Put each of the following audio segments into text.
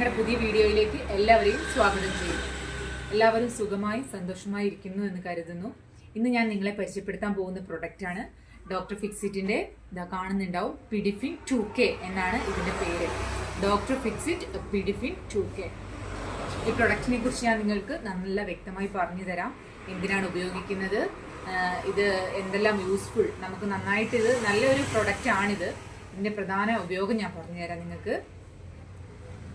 ഞങ്ങളുടെ പുതിയ വീഡിയോയിലേക്ക് എല്ലാവരെയും സ്വാഗതം ചെയ്യുന്നു. എല്ലാവരും സുഖമായി സന്തോഷമായി ഇരിക്കുന്നു എന്ന് കരുതുന്നു. ഇന്ന് ഞാൻ നിങ്ങളെ പരിചയപ്പെടുത്താൻ പോകുന്ന പ്രൊഡക്റ്റ് ആണ് ഡോക്ടർ ഫിക്സിറ്റിന്റെ ഇതാ കാണുന്നുണ്ടാവും പിഡിഫിൻ ടു കെ എന്നാണ് ഇതിന്റെ പേര്. Doctor Fixit Pidifin two K ഈ പ്രൊഡക്റ്റിനെ കുറിച്ച് ഞാൻ നിങ്ങൾക്ക് നല്ല വ്യക്തമായി പറഞ്ഞു തരാം. എന്തിനാണ് ഉപയോഗിക്കുന്നത്? ഇത് എന്തെല്ലാം യൂസ്ഫുൾ നമുക്ക് നന്നായിട്ട് ഇത് നല്ലൊരു പ്രൊഡക്റ്റ് ആണിത്. ഇതിന്റെ പ്രധാന ഉപയോഗം ഞാൻ പറഞ്ഞുതരാം നിങ്ങൾക്ക്.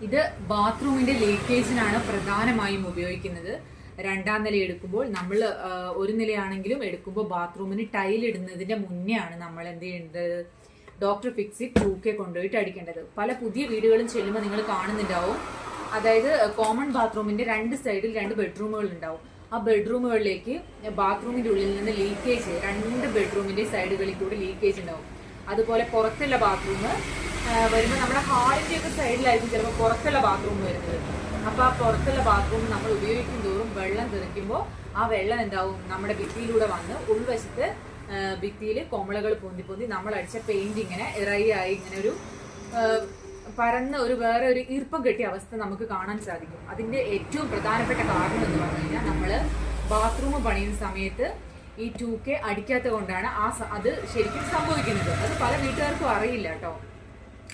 ഇത് ബാത്റൂമിന്റെ ലീക്കേജിനാണ് പ്രധാനമായും ഉപയോഗിക്കുന്നത്. രണ്ടാം നില എടുക്കുമ്പോൾ നമ്മൾ ഒരു നിലയാണെങ്കിലും എടുക്കുമ്പോൾ ബാത്റൂമിന് ടൈൽ ഇടുന്നതിന്റെ മുന്നേ ആണ് നമ്മൾ എന്ത് ചെയ്യേണ്ടത്? ഡോക്ടർ ഫിക്സി തൂക്കെ കൊണ്ടുപോയിട്ട് അടിക്കേണ്ടത്. പല പുതിയ വീടുകളും ചെല്ലുമ്പോൾ നിങ്ങൾ കാണുന്നുണ്ടാവും. അതായത് കോമൺ ബാത്റൂമിന്റെ രണ്ട് സൈഡിൽ രണ്ട് ബെഡ്റൂമുകൾ ഉണ്ടാവും. ആ ബെഡ്റൂമുകളിലേക്ക് ബാത്റൂമിന്റെ ഉള്ളിൽ നിന്ന് ലീക്കേജ് രണ്ട് ബെഡ്റൂമിന്റെ സൈഡുകളിൽ കൂടി ലീക്കേജ് ഉണ്ടാവും. അതുപോലെ പുറത്തുള്ള ബാത്റൂം വരുമ്പോൾ നമ്മുടെ ഹാളിന്റെ ഒക്കെ സൈഡിലായിരിക്കും ചിലപ്പോൾ പുറത്തുള്ള ബാത്റൂം വരുന്നത്. അപ്പോൾ ആ പുറത്തുള്ള ബാത്റൂം നമ്മൾ ഉപയോഗിക്കും തോറും വെള്ളം തെറിക്കുമ്പോൾ ആ വെള്ളം എന്താവും? നമ്മുടെ ഭിത്തിയിലൂടെ വന്ന് ഉൾവശത്ത് ഭിത്തിയിൽ കൊമളകൾ പൊന്തി പൊന്തി നമ്മൾ അടിച്ച പെയിന്റ് ഇങ്ങനെ ആയി ഇങ്ങനെ ഒരു പരന്ന ഒരു വേറെ ഒരു ഈർപ്പം കെട്ടിയ അവസ്ഥ നമുക്ക് കാണാൻ സാധിക്കും. അതിന്റെ ഏറ്റവും പ്രധാനപ്പെട്ട കാരണം എന്ന് പറഞ്ഞു കഴിഞ്ഞാൽ നമ്മൾ ബാത്റൂം പണിയുന്ന സമയത്ത് ഈ ടൂ കെ അടിക്കാത്ത കൊണ്ടാണ് ആ അത് ശരിക്കും സംഭവിക്കുന്നത്. അത് പല വീട്ടുകാർക്കും അറിയില്ല കേട്ടോ.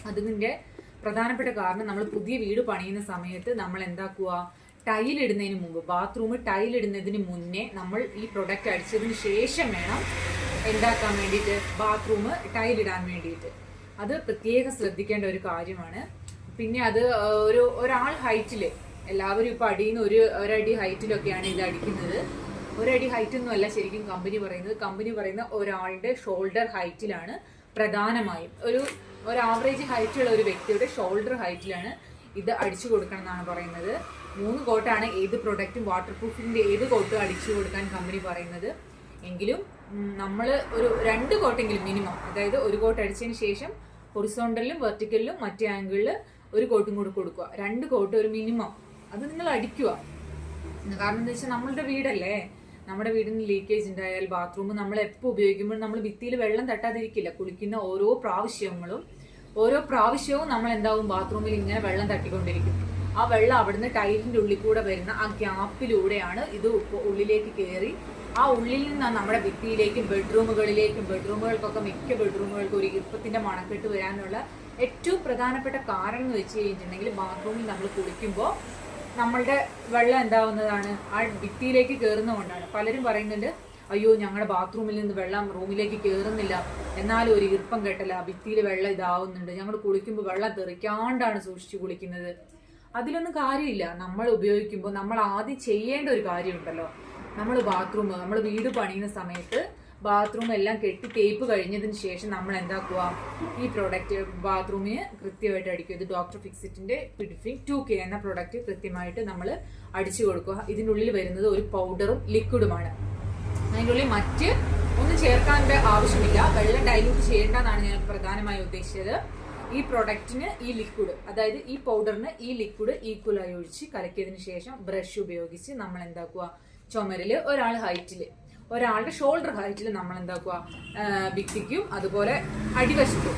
അതിന്റെ പ്രധാനപ്പെട്ട കാരണം നമ്മൾ പുതിയ വീട് പണിയുന്ന സമയത്ത് നമ്മൾ എന്താക്കുക? ടൈൽ ഇടുന്നതിന് മുമ്പ് ബാത്റൂം ടൈൽ ഇടുന്നതിന് മുന്നേ നമ്മൾ ഈ പ്രൊഡക്റ്റ് അടിച്ചതിന് ശേഷം വേണം എന്താക്കാൻ വേണ്ടിയിട്ട്? ബാത്റൂം ടൈൽ ഇടാൻ വേണ്ടിയിട്ട്. അത് പ്രത്യേകം ശ്രദ്ധിക്കേണ്ട ഒരു കാര്യമാണ്. പിന്നെ അത് ഒരു ഒരാൾ ഹൈറ്റിൽ എല്ലാവരും ഇപ്പോൾ അടിയിൽ നിന്ന് ഒരു ഒരടി ഹൈറ്റിലൊക്കെയാണ് ഇത് അടിക്കുന്നത്. ഒരടി ഹൈറ്റ് ഒന്നും അല്ല ശരിക്കും കമ്പനി പറയുന്നത്. കമ്പനി പറയുന്ന ഒരാളുടെ ഷോൾഡർ ഹൈറ്റിലാണ് പ്രധാനമായും. ഒരു ഒരു ആവറേജ് ഹൈറ്റുള്ള ഒരു വ്യക്തിയുടെ ഷോൾഡർ ഹൈറ്റിലാണ് ഇത് അടിച്ചു കൊടുക്കണം എന്നാണ് പറയുന്നത്. മൂന്ന് കോട്ടാണ് ഏത് പ്രൊഡക്റ്റും വാട്ടർ പ്രൂഫിന്റെ ഏത് കോട്ടും അടിച്ചു കൊടുക്കാൻ കമ്പനി പറയുന്നത്. എങ്കിലും നമ്മൾ ഒരു രണ്ട് കോട്ടെങ്കിലും മിനിമം അതായത് ഒരു കോട്ട് അടിച്ചതിന് ശേഷം ഹൊറിസോണ്ടലിലും വെർട്ടിക്കലിലും മറ്റേ ആംഗിളിൽ ഒരു കോട്ടും കൂടി കൊടുക്കുക. രണ്ട് കോട്ട് ഒരു മിനിമം അത് നിങ്ങൾ അടിക്കുക. കാരണം എന്താ വെച്ചാൽ നമ്മളുടെ വീടല്ലേ? നമ്മുടെ വീടിന് ലീക്കേജ് ഉണ്ടായാൽ ബാത്റൂം നമ്മൾ എപ്പോൾ ഉപയോഗിക്കുമ്പോൾ നമ്മൾ ഭിത്തിയിൽ വെള്ളം തട്ടാതിരിക്കില്ല. കുളിക്കുന്ന ഓരോ പ്രാവശ്യങ്ങളും ഓരോ പ്രാവശ്യവും നമ്മൾ എന്താവും? ബാത്റൂമിൽ ഇങ്ങനെ വെള്ളം തട്ടിക്കൊണ്ടിരിക്കും. ആ വെള്ളം അവിടുന്ന് ടൈലിന്റെ ഉള്ളിൽ കൂടെ വരുന്ന ആ ഗ്യാപ്പിലൂടെയാണ് ഇത് ഉള്ളിലേക്ക് കയറി ആ ഉള്ളിൽ നിന്നാണ് നമ്മുടെ ഭിത്തിയിലേക്കും ബെഡ്റൂമുകളിലേക്കും ബെഡ്റൂമുകൾക്കൊക്കെ മിക്ക ബെഡ്റൂമുകൾക്കും ഒരു ഈർപ്പത്തിന്റെ മണക്കെട്ട് വരാനുള്ള ഏറ്റവും പ്രധാനപ്പെട്ട കാരണം എന്ന് വെച്ച് കഴിഞ്ഞിട്ടുണ്ടെങ്കിൽ ബാത്റൂമിൽ നമ്മൾ കുളിക്കുമ്പോൾ നമ്മളുടെ വെള്ളം എന്താവുന്നതാണ്? ആ ഭിത്തിയിലേക്ക് കയറുന്നതുകൊണ്ടാണ് പലരും പറയുന്നുണ്ട് അയ്യോ ഞങ്ങളുടെ ബാത്റൂമിൽ നിന്ന് വെള്ളം റൂമിലേക്ക് കയറുന്നില്ല എന്നാലും ഒരു ഈർപ്പം കെട്ടല ഭിത്തിയിൽ വെള്ളം ഇതാവുന്നുണ്ട്. ഞങ്ങൾ കുളിക്കുമ്പോൾ വെള്ളം തെറിക്കാണ്ടാണ് സൂക്ഷിച്ച് കുളിക്കുന്നത്. അതിലൊന്നും കാര്യമില്ല. നമ്മൾ ഉപയോഗിക്കുമ്പോൾ നമ്മൾ ആദ്യം ചെയ്യേണ്ട ഒരു കാര്യമുണ്ടല്ലോ. നമ്മൾ ബാത്റൂം നമ്മൾ വീട് പണിയുന്ന സമയത്ത് ബാത്റൂം എല്ലാം കെട്ടി തേപ്പ് കഴിഞ്ഞതിന് ശേഷം നമ്മൾ എന്താക്കുക ഈ പ്രോഡക്റ്റ് ബാത്റൂമിന് കൃത്യമായിട്ട് അടിക്കുക ഇത് ഡോക്ടർ ഫിക്സിറ്റിന്റെ പിഡിഫിൻ ടു കെ എന്ന പ്രോഡക്റ്റ് കൃത്യമായിട്ട് നമ്മൾ അടിച്ചു കൊടുക്കുക ഇതിനുള്ളിൽ വരുന്നത് ഒരു പൗഡറും ലിക്വിഡുമാണ് അതിന്റെ ഉള്ളിൽ മറ്റ് ഒന്നും ചേർക്കാന്റെ ആവശ്യമില്ല. വെള്ളം ഡൈല്യൂട്ട് ചെയ്യേണ്ടതാണ് ഞാൻ പ്രധാനമായും ഉദ്ദേശിച്ചത്. ഈ പ്രൊഡക്റ്റിന് ഈ ലിക്വിഡ് അതായത് ഈ പൗഡറിന് ഈ ലിക്വിഡ് ഈക്വലായി ഒഴിച്ച് കലക്കിയതിന് ശേഷം ബ്രഷ് ഉപയോഗിച്ച് നമ്മൾ എന്താക്കുക ചുമരിൽ ഒരാൾ ഹൈറ്റിൽ ഒരാളുടെ ഷോൾഡർ ഹൈറ്റിൽ നമ്മൾ എന്താക്കുക ഭിത്തിക്കും അതുപോലെ അടിവശത്തും.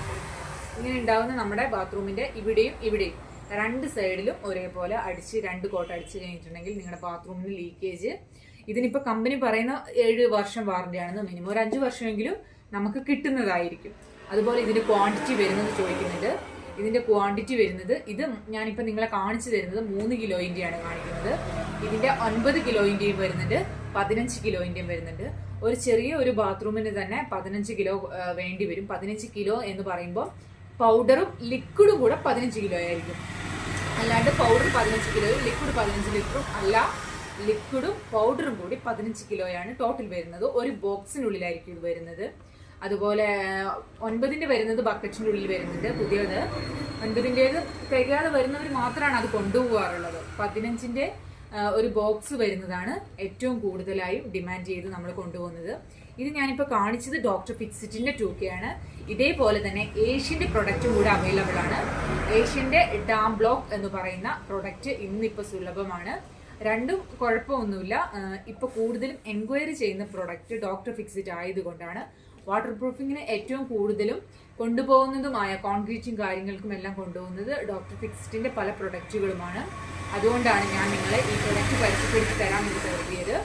ഇങ്ങനെ ഉണ്ടാകുന്ന നമ്മുടെ ബാത്റൂമിന്റെ ഇവിടെയും ഇവിടെയും. രണ്ട് സൈഡിലും ഒരേപോലെ അടിച്ച് രണ്ട് കോട്ട് അടിച്ച് കഴിഞ്ഞിട്ടുണ്ടെങ്കിൽ നിങ്ങളുടെ ബാത്റൂമിന് ലീക്കേജ് ഇതിനിപ്പോൾ കമ്പനി പറയുന്ന ഏഴ് വർഷം വാറണ്ടിയാണെന്ന് മിനിമം ഒരു അഞ്ച് വർഷമെങ്കിലും നമുക്ക് കിട്ടുന്നതായിരിക്കും. അതുപോലെ ഇതിന്റെ ക്വാണ്ടിറ്റി വരുന്നത് ചോദിക്കുന്നുണ്ട്. ഇതിന്റെ ക്വാണ്ടിറ്റി വരുന്നത് ഇത് ഞാനിപ്പോൾ നിങ്ങളെ കാണിച്ചു തരുന്നത് മൂന്ന് കിലോയിന്റെയാണ് കാണിക്കുന്നത്. ഇതിന്റെ ഒൻപത് കിലോയിന്റെയും വരുന്നുണ്ട്. പതിനഞ്ച് കിലോയിന്റെയും വരുന്നുണ്ട്. ഒരു ചെറിയ ഒരു ബാത്റൂമിന് തന്നെ പതിനഞ്ച് കിലോ വേണ്ടി വരും. പതിനഞ്ച് കിലോ എന്ന് പറയുമ്പോൾ പൗഡറും ലിക്വിഡും കൂടെ പതിനഞ്ച് കിലോ ആയിരിക്കും. അല്ലാണ്ട് പൗഡർ പതിനഞ്ച് കിലോയും ലിക്വിഡ് പതിനഞ്ച് ലിറ്ററും അല്ല ലിക്വിഡും പൗഡറും കൂടി പതിനഞ്ച് കിലോയാണ് ടോട്ടൽ വരുന്നത്. ഒരു ബോക്സിനുള്ളിലായിരിക്കും ഇത് വരുന്നത്. അതുപോലെ ഒൻപതിന്റെ വരുന്നത് ബക്കറ്റിന്റെ ഉള്ളിൽ വരുന്നുണ്ട്. പുതിയത് ഒൻപതിന്റേത് തികയാതെ വരുന്നവർ മാത്രമാണ് അത് കൊണ്ടുപോകാറുള്ളത്. പതിനഞ്ചിന്റെ ഒരു ബോക്സ് വരുന്നതാണ് ഏറ്റവും കൂടുതലായും ഡിമാൻഡ് ചെയ്ത് നമ്മൾ കൊണ്ടുപോകുന്നത്. ഇത് ഞാനിപ്പോൾ കാണിച്ചത് ഡോക്ടർ ഫിക്സിറ്റിന്റെ ടൂക്കയാണ്. ഇതേപോലെ തന്നെ ഏഷ്യന്റെ പ്രൊഡക്റ്റും കൂടെ അവൈലബിൾ ആണ്. ഏഷ്യന്റെ ഡാം ബ്ലോക്ക് എന്ന് പറയുന്ന പ്രൊഡക്റ്റ് ഇന്നിപ്പോൾ സുലഭമാണ്. രണ്ടും കുഴപ്പമൊന്നുമില്ല. ഇപ്പോൾ ഇപ്പൊ കൂടുതലും എൻക്വയറി ചെയ്യുന്ന പ്രൊഡക്റ്റ് ഡോക്ടർ ഫിക്സിറ്റ് ആയതുകൊണ്ടാണ്. വാട്ടർ പ്രൂഫിങ്ങിന് ഏറ്റവും കൂടുതലും കൊണ്ടുപോകുന്നതുമായ കോൺക്രീറ്റും കാര്യങ്ങൾക്കും എല്ലാം കൊണ്ടുപോകുന്നത് ഡോക്ടർ ഫിക്സ്റ്റിന്റെ പല പ്രൊഡക്റ്റുകളുമാണ് അതുകൊണ്ടാണ് ഞാൻ നിങ്ങളെ ഈ പ്രൊഡക്റ്റ് പരിചയപ്പെടുത്തി തരാൻ കരുതിയത്.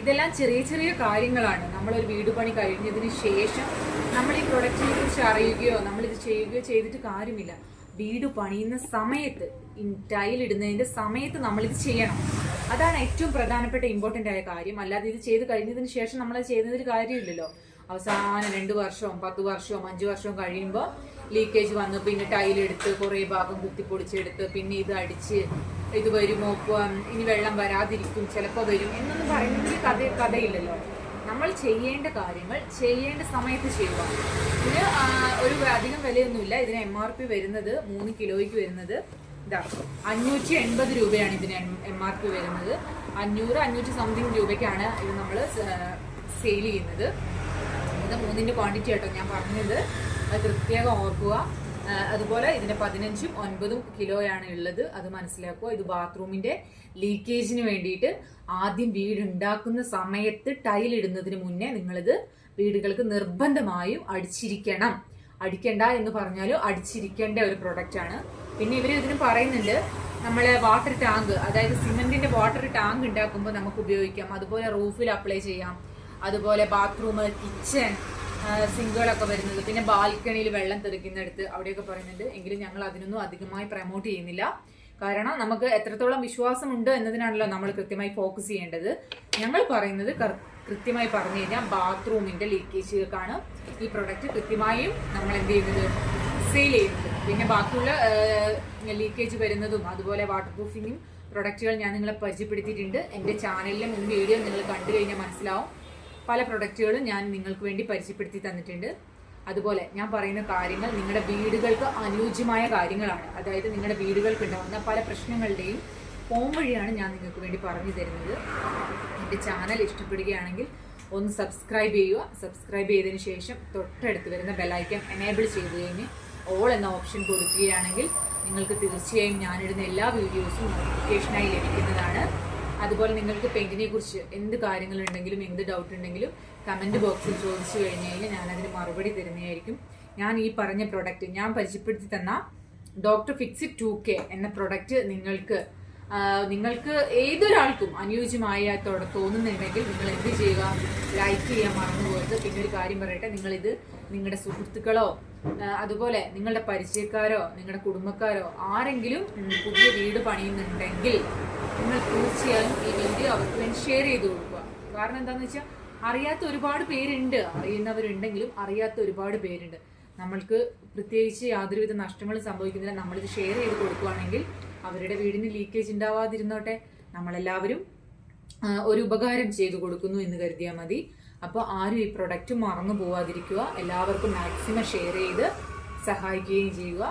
ഇതെല്ലാം ചെറിയ ചെറിയ കാര്യങ്ങളാണ്. നമ്മളൊരു വീട് പണി കഴിഞ്ഞതിന് ശേഷം നമ്മൾ ഈ പ്രൊഡക്റ്റിനെ കുറിച്ച് അറിയുകയോ നമ്മളിത് ചെയ്യുകയോ ചെയ്തിട്ട് കാര്യമില്ല. വീട് പണിയുന്ന സമയത്ത് ടൈൽ ഇടുന്നതിന്റെ സമയത്ത് നമ്മളിത് ചെയ്യണം. അതാണ് ഏറ്റവും പ്രധാനപ്പെട്ട ഇമ്പോർട്ടന്റ് ആയ കാര്യം. അല്ലാതെ ഇത് ചെയ്ത് കഴിഞ്ഞതിന് ശേഷം നമ്മൾ ചെയ്യുന്നതിൽ കാര്യമില്ലല്ലോ. അവസാനം രണ്ട് വർഷവും പത്ത് വർഷവും അഞ്ച് വർഷവും കഴിയുമ്പോൾ ലീക്കേജ് വന്ന്. പിന്നെ ടൈലെടുത്ത് കുറേ ഭാഗം കുത്തിപ്പൊടിച്ചെടുത്ത് പിന്നെ ഇത് അടിച്ച് ഇത് വരുമോ ഇനി വെള്ളം വരാതിരിക്കും ചിലപ്പോൾ വരും എന്നൊന്നും പറയുന്നതിൽ കഥ കഥയില്ലല്ലോ. നമ്മൾ ചെയ്യേണ്ട കാര്യങ്ങൾ ചെയ്യേണ്ട സമയത്ത് ചെയ്യുക. ഇതിന് ഒരു അധികം വിലയൊന്നുമില്ല. ഇതിന് എം ആർ പി വരുന്നത് മൂന്ന് കിലോയ്ക്ക് വരുന്നത്. ഇതാ അഞ്ഞൂറ്റി എൺപത് രൂപയാണ് ഇതിന് എം ആർ പി വരുന്നത്. അഞ്ഞൂറ് അഞ്ഞൂറ്റി സംതിങ് രൂപയ്ക്കാണ് ഇത് നമ്മൾ സെയിൽ ചെയ്യുന്നത്. ഇത് മൂന്നിന്റെ ക്വാണ്ടിറ്റി ആട്ടോ ഞാൻ പറഞ്ഞത്. അത് പ്രത്യേകം ഓർക്കുക. അതുപോലെ ഇതിന്റെ പതിനഞ്ചും ഒൻപതും കിലോയാണ് ഉള്ളത്. അത് മനസ്സിലാക്കുക. ഇത് ബാത്റൂമിന്റെ ലീക്കേജിന് വേണ്ടിയിട്ട് ആദ്യം വീട് ഉണ്ടാക്കുന്ന സമയത്ത് ടൈൽ ഇടുന്നതിന് മുന്നേ നിങ്ങളിത് വീടുകൾക്ക് നിർബന്ധമായും അടിച്ചിരിക്കണം. അടിക്കണ്ട എന്ന് പറഞ്ഞാലും അടിച്ചിരിക്കേണ്ട ഒരു പ്രൊഡക്റ്റ് ആണ്. പിന്നെ ഇവർ ഇതിന് പറയുന്നുണ്ട് നമ്മൾ വാട്ടർ ടാങ്ക് അതായത് സിമെന്റിന്റെ വാട്ടർ ടാങ്ക് ഉണ്ടാക്കുമ്പോൾ നമുക്ക് ഉപയോഗിക്കാം. അതുപോലെ റൂഫിൽ അപ്ലൈ ചെയ്യാം. അതുപോലെ ബാത്റൂം കിച്ചൺ സിങ്കുകളൊക്കെ വരുന്നത്. പിന്നെ ബാൽക്കണിയിൽ വെള്ളം തെറിക്കുന്നിടത്ത് അവിടെയൊക്കെ പറയുന്നുണ്ട്. എങ്കിലും ഞങ്ങൾ അതിനൊന്നും അധികമായി പ്രമോട്ട് ചെയ്യുന്നില്ല. കാരണം നമുക്ക് എത്രത്തോളം വിശ്വാസമുണ്ട് എന്നതിനാണല്ലോ നമ്മൾ കൃത്യമായി ഫോക്കസ് ചെയ്യേണ്ടത്. ഞങ്ങൾ പറയുന്നത് കൃത്യമായി പറഞ്ഞു കഴിഞ്ഞാൽ ബാത്റൂമിന്റെ ലീക്കേജുകൾക്കാണ് ഈ പ്രൊഡക്റ്റ് കൃത്യമായും നമ്മൾ എന്ത് ചെയ്യുന്നത്? സെയിൽ ചെയ്യുന്നത്. പിന്നെ ബാക്കിയുള്ള ലീക്കേജ് വരുന്നതും അതുപോലെ വാട്ടർ പ്രൂഫിങ്ങും പ്രൊഡക്റ്റുകൾ ഞാൻ നിങ്ങളെ പരിചയപ്പെടുത്തിയിട്ടുണ്ട്. എന്റെ ചാനലിലെ മുൻ വീഡിയോ നിങ്ങൾ കണ്ടു കഴിഞ്ഞാൽ മനസ്സിലാവും. പല പ്രൊഡക്റ്റുകളും ഞാൻ നിങ്ങൾക്ക് വേണ്ടി പരിചയപ്പെടുത്തി തന്നിട്ടുണ്ട്. അതുപോലെ ഞാൻ പറയുന്ന കാര്യങ്ങൾ നിങ്ങളുടെ വീടുകൾക്ക് അനുയോജ്യമായ കാര്യങ്ങളാണ്. അതായത് നിങ്ങളുടെ വീടുകൾക്ക് ഉണ്ടാകുന്ന പല പ്രശ്നങ്ങളുടെയും ഫോം വഴിയാണ് ഞാൻ നിങ്ങൾക്ക് വേണ്ടി പറഞ്ഞു തരുന്നത്. എന്റെ ചാനൽ ഇഷ്ടപ്പെടുകയാണെങ്കിൽ ഒന്ന് സബ്സ്ക്രൈബ് ചെയ്യുക. സബ്സ്ക്രൈബ് ചെയ്തതിന് ശേഷം തൊട്ടടുത്ത് വരുന്ന ബെലൈക്കൺ എനേബിൾ ചെയ്ത് കഴിഞ്ഞ് ഓൾ എന്ന ഓപ്ഷൻ കൊടുക്കുകയാണെങ്കിൽ നിങ്ങൾക്ക് തീർച്ചയായും ഞാനിടുന്ന എല്ലാ വീഡിയോസും നോട്ടിഫിക്കേഷനായി ലഭിക്കുന്നതാണ്. അതുപോലെ നിങ്ങൾക്ക് പെയിന്റിനെ കുറിച്ച് എന്ത് കാര്യങ്ങളുണ്ടെങ്കിലും എന്ത് ഡൗട്ട് ഉണ്ടെങ്കിലും കമന്റ് ബോക്സിൽ ചോദിച്ചു കഴിഞ്ഞു കഴിഞ്ഞാൽ ഞാനതിന് മറുപടി തരുന്നതായിരിക്കും. ഞാൻ ഈ പറഞ്ഞ പ്രൊഡക്റ്റ് ഞാൻ പരിചയപ്പെടുത്തി തന്ന ഡോക്ടർ ഫിക്സിഡ് ടു കെ എന്ന പ്രൊഡക്റ്റ് നിങ്ങൾക്ക് നിങ്ങൾക്ക് ഏതൊരാൾക്കും അനുയോജ്യമായ തോന്നുന്നുണ്ടെങ്കിൽ നിങ്ങൾ എന്ത് ചെയ്യുക? ലൈക്ക് ചെയ്യാൻ മറന്നു പോകരുത് പിന്നെ ഒരു കാര്യം പറയട്ടെ നിങ്ങളിത് നിങ്ങളുടെ സുഹൃത്തുക്കളോ അതുപോലെ നിങ്ങളുടെ പരിചയക്കാരോ നിങ്ങളുടെ കുടുംബക്കാരോ ആരെങ്കിലും പുതിയ വീട് പണിയുന്നുണ്ടെങ്കിൽ നിങ്ങൾ തീർച്ചയായും ഈ വീഡിയോ അവർക്ക് വേണ്ടി ഷെയർ ചെയ്ത് കൊടുക്കുക. കാരണം എന്താണെന്ന് വെച്ചാൽ അറിയാത്ത ഒരുപാട് പേരുണ്ട്. അറിയുന്നവരുണ്ടെങ്കിലും അറിയാത്ത ഒരുപാട് പേരുണ്ട്. നമ്മൾക്ക് പ്രത്യേകിച്ച് യാതൊരുവിധ നഷ്ടങ്ങളും സംഭവിക്കുന്നില്ല. നമ്മളിത് ഷെയർ ചെയ്ത് കൊടുക്കുകയാണെങ്കിൽ അവരുടെ വീടിന് ലീക്കേജ് ഉണ്ടാവാതിരുന്നോട്ടെ. നമ്മളെല്ലാവരും ഒരു ഉപകാരം ചെയ്തു കൊടുക്കുന്നു എന്ന് കരുതിയാൽ മതി. അപ്പോൾ ആരും ഈ പ്രൊഡക്റ്റ് മറന്നു പോവാതിരിക്കുക. എല്ലാവർക്കും മാക്സിമം ഷെയർ ചെയ്ത് സഹായിക്കുകയും ചെയ്യുക.